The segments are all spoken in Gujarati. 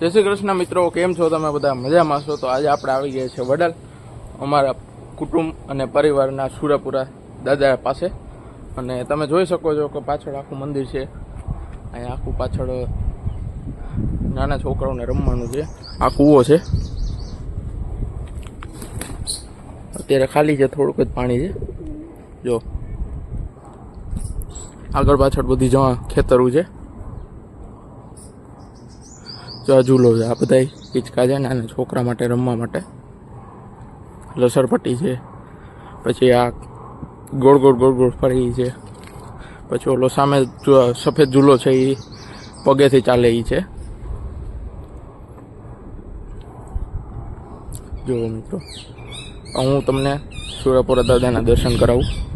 જય શ્રી કૃષ્ણ મિત્રો, કેમ છો તમે બધા? મજામાં છો? તો આજે આપણે આવી ગયા છે વડાલ, અમારા કુટુંબ અને પરિવારના સુરાપુરા દાદા પાસે. અને તમે જોઈ શકો છો કે પાછળ આખું મંદિર છે. અહીંયા આખું પાછળ નાના છોકરાઓને રમવાનું છે. આ કૂવો છે. અત્યારે ખાલી છે, થોડુંક જ પાણી છે. જો. આગળ પાછળ બધી જવા ખેતરું છે. જો આ ઝૂલો છે. આ બધા હિંચકા છે નાના છોકરા માટે, રમવા માટે. લસરપટ્ટી છે. પછી આ ગોળ ગોળ ગોળ ગોળ ફરી છે. પછી ઓલો સામે સફેદ ઝૂલો છે એ પગેથી ચાલે એ છે. જુઓ મિત્રો. હું તમને સુરપુરા દાદાના દર્શન કરાવું.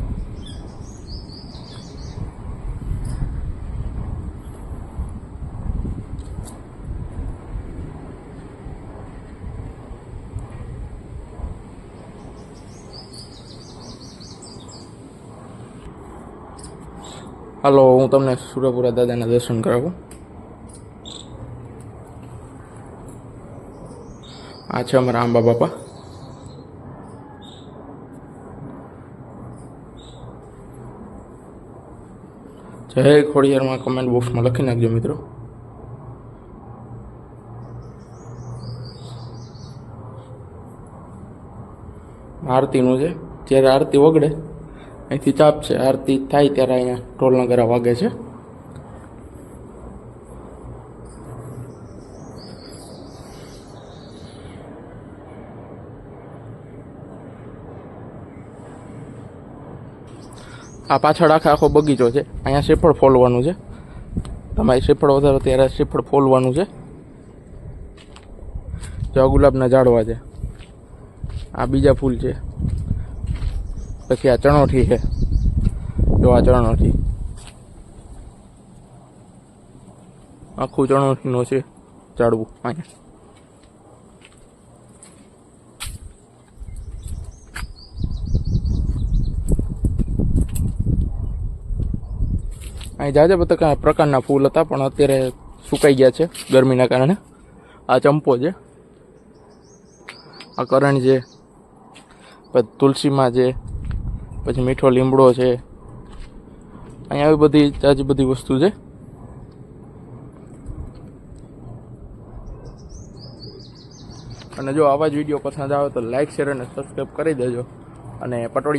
હાલો, હું તમને સુરપુરા દાદાના દર્શન કરાવું. આ છે અમારા આંબા બાપા. જય ખોડિયારમાં કમેન્ટ બોક્સમાં લખી નાખજો મિત્રો. આરતીનું છે, જ્યારે આરતી વગડે અહીંથી ચાપ છે, આરતી થાય ત્યારે અહીંયા ઢોલ નગરા વાગે છે. આ પાછળ આખા આખો બગીચો છે. અહીંયા શ્રીફળ ફોલવાનું છે. તમારે શ્રીફળ વધારો ત્યારે શ્રીફળ ફોલવાનું છે. જો ગુલાબના ઝાડવા છે. આ બીજા ફૂલ છે. પછી આ ચણોઠી છે. જો આ ચણોઠી. આખું ચણોઠીનું છે ઝાડવું અહીંયા. અહીં જાજે બધા પ્રકારના ફૂલ હતા, પણ અત્યારે સુકાઈ ગયા છે ગરમીના કારણે. આ ચંપો છે. આ કરણ છે. તુલસીમાં છે. પછી મીઠો લીમડો છે. અહીંયા આવી બધી તાજી બધી વસ્તુ છે. અને જો આવા જ વીડિયો પસંદ આવે તો લાઈક શેર અને સબસ્ક્રાઈબ કરી દેજો. અને પટોળી